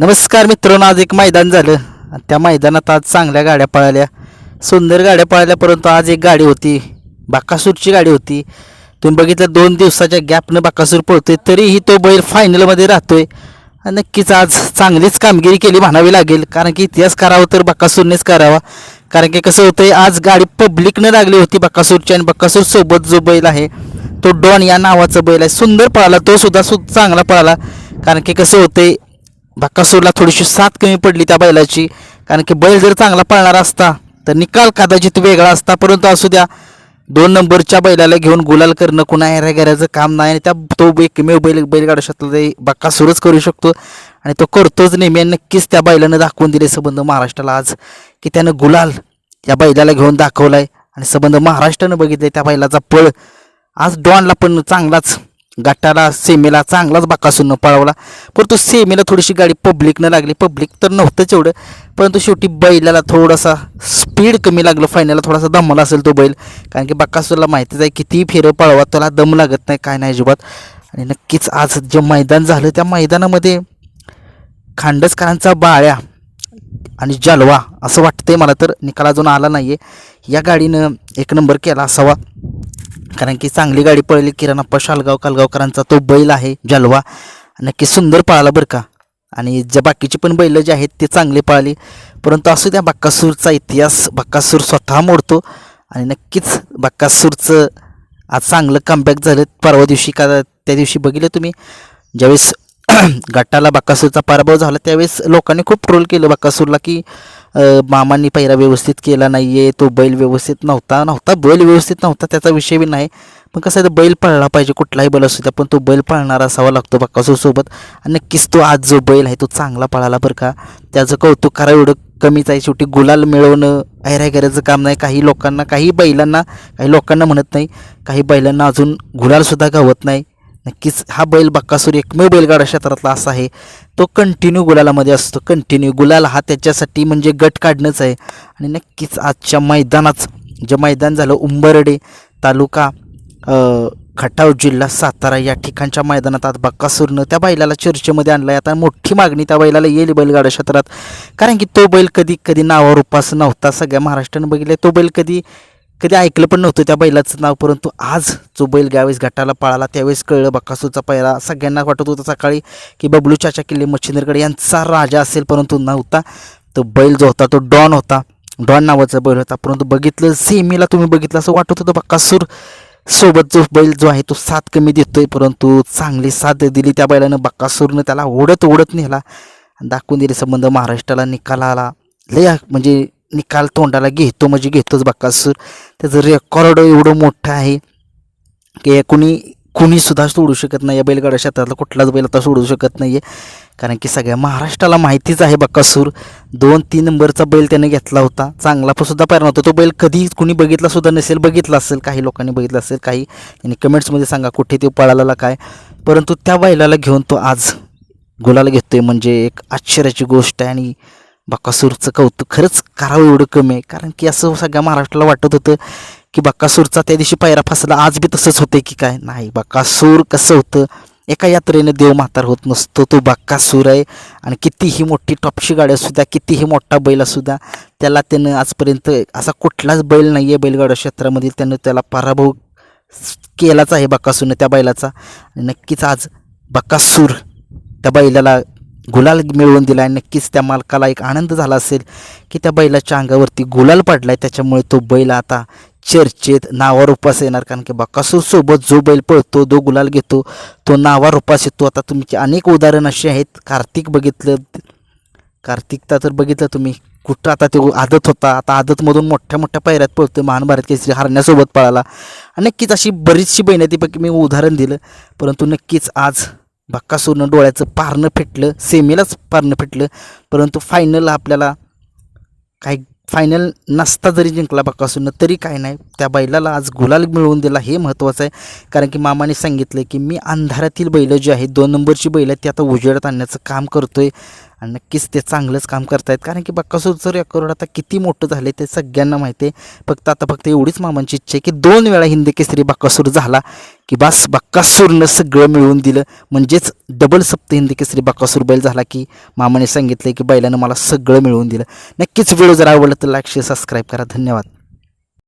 नमस्कार मित्रांनो आज एक मैदान झालं. त्या मैदानात आज चांगल्या गाड्या पळाल्या. सुंदर गाड्या पळाल्या परंतु आज एक गाडी होती. बाकासूरची गाडी होती. तुम्ही बघितलं दोन दिवसाच्या गॅपनं बाकासूर पळतोय तरीही तो बैल फायनलमध्ये राहतोय. नक्कीच आज चांगलीच कामगिरी केली म्हणावी लागेल. कारण की इतिहास करावा तर बक्कासूरनेच करावा. कारण की कसं होतंय आज गाडी पब्लिकनं लागली होती बकासूरची आणि बकासूर सोबत जो बैल आहे तो डॉन या नावाचा बैल आहे. सुंदर पळाला तो सुद्धा सु चांगला पळाला. कारण की कसं होतंय धक्कासूरला थोडीशी साथ कमी पडली त्या बैलाची. कारण की बैल जर चांगला पळणारा असता तर निकाल कदाचित वेगळा असता. परंतु असू द्या दोन नंबरच्या बैलाला घेऊन गुलाल करणं कुणा हेरागेराचं काम नाही आणि त्या तो एकमेव बैल बैलगाडा शकतो ते बक्कासूरच करू शकतो. आणि तो करतोच नेहमी आणि नक्कीच त्या बैलानं दाखवून दिले संबंध महाराष्ट्राला आज की त्यानं गुलाल या बैलाला घेऊन दाखवलाय. आणि संबंध महाराष्ट्रानं बघितले त्या बैलाचा पळ. आज डॉनला पण चांगलाच गटाला सेमीला चांगलाच बाकासून पळवला. परंतु सेमीला थोडीशी गाडी पब्लिकनं लागली. पब्लिक तर नव्हतंच एवढं. परंतु शेवटी बैलाला थोडासा स्पीड कमी लागलं. फायनलला थोडासा दमला असेल तो बैल. कारण की बाकासूरला माहितीच आहे कितीही फेरं पळवा त्याला दम लागत नाही काय नाही अजिबात. आणि नक्कीच आज जे मैदान झालं त्या मैदानामध्ये खांडसकरांचा बाळ्या आणि जलवा असं वाटतंय मला तर. निकाल अजून आला नाही आहे या गाडीनं एक नंबर केला असावा. कारण की चांगली गाडी पळली किराणाप्पा शालगाव कालगावकरांचा तो बैल आहे जलवा. नक्की सुंदर पळाला बरं का. आणि ज्या बाकीची पण बैलं जे आहेत ते चांगले पळाली. परंतु असू द्या बक्कासूरचा इतिहास बक्कासूर स्वतः मोडतो. आणि नक्कीच बक्कासूरचं आज चांगलं कमबॅक झालं. परवा दिवशी का त्या दिवशी बघितलं तुम्ही. ज्यावेळेस गटाला बक्कासूरचा पराभव झाला त्यावेळेस लोकांनी खूप ट्रोल केलं बक्कासूरला की मामांनी पहिरा व्यवस्थित केला नाही आहे तो बैल व्यवस्थित नव्हता. नव्हता बैल व्यवस्थित नव्हता त्याचा विषय बी नाही. पण कसं आहे तर बैल पळला पाहिजे कुठलाही बैल असू द्या पण तो बैल पळणारा असावा लागतो बक्कासूरसोबत आणि नक्कीच तो आज जो बैल आहे तो चांगला पळाला बरं का. त्याचं कौतुक करा एवढं कमीच आहे. शेवटी गुलाल मिळवणं ऐरागैराचं काम नाही. काही लोकांना काही बैलांना काही लोकांना म्हणत नाही. काही बैलांना अजून गुलालसुद्धा गावत नाही. नक्कीच हा बैल बक्कासूर एकमेव बैलगाडा क्षेत्रातला असा आहे. तो कंटिन्यू गुलालामध्ये असतो. कंटिन्यू गुलाल हा त्याच्यासाठी म्हणजे गट काढणंच आहे. आणि नक्कीच आजच्या मैदानात जे मैदान झालं उंबरडे तालुका खटाव जिल्हा सातारा या ठिकाणच्या मैदानात आज बक्कासूरनं त्या बैलाला चर्चेमध्ये आणला आहे आता मोठी मागणी त्या बैलाला येईल बैलगाडा क्षेत्रात. कारण की तो बैल कधी कधी नावारूपास नव्हता. सगळ्या महाराष्ट्रानं बघितलं तो बैल कधी कधी ऐकलं पण नव्हतं त्या बैलाचं नाव परंतु आज जो बैल ज्यावेळेस गटाला पळाला त्यावेळेस कळलं बक्कासूरचा पहिला सगळ्यांना वाटत होतं सकाळी की बबलू चाचा किल्ले मच्छिंद्रगड यांचा राजा असेल परंतु नव्हता. तो बैल जो होता तो डॉन होता. डॉन नावाचा बैल होता परंतु बघितलं सेमीला तुम्ही बघितलं असं वाटत होतं बक्कासूर सोबत जो बैल जो आहे तो साथ कमी देतोय परंतु चांगली साथ दिली त्या बैलानं बक्कासूरनं त्याला ओढत ओढत नेला दाखवून दिले संबंध महाराष्ट्राला निकालाला लय म्हणजे निकाल तोंडाला घेतो म्हणजे घेतोच बक्कासूर त्याचं रेकॉर्ड एवढं मोठं आहे की कुणी कुणीसुद्धा सोडू शकत नाही या बैलगाडा क्षेत्रातला कुठलाच बैल आता सोडू शकत नाही आहे कारण की सगळ्या महाराष्ट्राला माहितीच आहे बक्कासूर दोन तीन नंबरचा बैल त्याने घेतला होता. चांगला पण सुद्धा पाहिला होता तो बैल कधी कुणी बघितला सुद्धा नसेल बघितला असेल. काही लोकांनी बघितलं असेल काही. त्यांनी कमेंट्समध्ये सांगा कुठे ते पळाला काय. परंतु त्या बैलाला घेऊन तो आज गुलाला घेतोय. म्हणजे एक आश्चर्याची गोष्ट आहे. आणि बक्कासूरचं कौतुक खरंच करावं एवढं कमी आहे. कारण की असं सगळ्या महाराष्ट्राला वाटत होतं की बक्कासूरचा त्या दिवशी पायरा फसला आज बी तसंच होतंय की काय? नाही बक्कासूर कसं होतं? एका यात्रेने देव म्हातार होत नसतो. तो बक्कासूर आहे. आणि कितीही मोठी टॉपची गाडी असू द्या कितीही मोठा बैल असू द्या त्याला त्यानं आजपर्यंत असा कुठलाच बैल नाही आहे बैलगाडा क्षेत्रामधील. त्यानं त्याला पराभव केलाच आहे बक्कासूरनं त्या बैलाचा. आणि नक्कीच आज बक्कासूर त्या बैलाला गुलाल मिळवून दिला आहे नक्कीच त्या मालकाला एक आनंद झाला असेल की त्या बैलाच्या अंगावरती गुलाल पडला आहे त्याच्यामुळे तो बैल आता चर्चेत नावावर उपास येणार. कारण की बकासूर सोबत जो बैल पळतो जो गुलाल घेतो तो नावावर उपास येतो. आता तुमची अनेक उदाहरणं अशी आहेत. कार्तिक बघितलं कार्तिकता तर बघितलं तुम्ही. कुठं आता तो आदत होता. आता आदतमधून मोठ्या मोठ्या पायऱ्यात पळतो महान भारत केसरी हरण्यासोबत पळाला. नक्कीच अशी बरीचशी बहीण आहे ती मी उदाहरण दिलं. परंतु नक्कीच आज बक्कासूरनं डोळ्याचं पारणं फेटलं सेमीलाच पारणं फेटलं. परंतु फायनल आपल्याला काही फायनल नसता जरी जिंकला बक्कासूरनं तरी काय नाही. त्या बैलाला आज गुलाल मिळवून दिला हे महत्त्वाचं आहे. कारण की मामाने सांगितलं की मी अंधारातील बैलं जी आहेत दोन नंबरची बैलं ती आता उजेडात आणण्याचं काम करतो आहे आणि नक्कीच ते चांगलंच काम करतायत. कारण की बक्कासूरचं रेकॉर्ड आता किती मोठं झालं ते सगळ्यांना माहिती आहे. फक्त आता फक्त एवढीच मामांची इच्छा आहे की दोन वेळा हिंदी केसरी बक्कासूर झाला की बस बक्कासूरनं सगळं मिळवून दिलं. म्हणजेच डबल सप्त हिंदी केसरी बक्कासूर बैल झाला की मामाने सांगितलं की बैलानं मला सगळं मिळवून दिलं. नक्कीच व्हिडिओ जर आवडला तर लाईक शेअर सबस्क्राईब करा. धन्यवाद.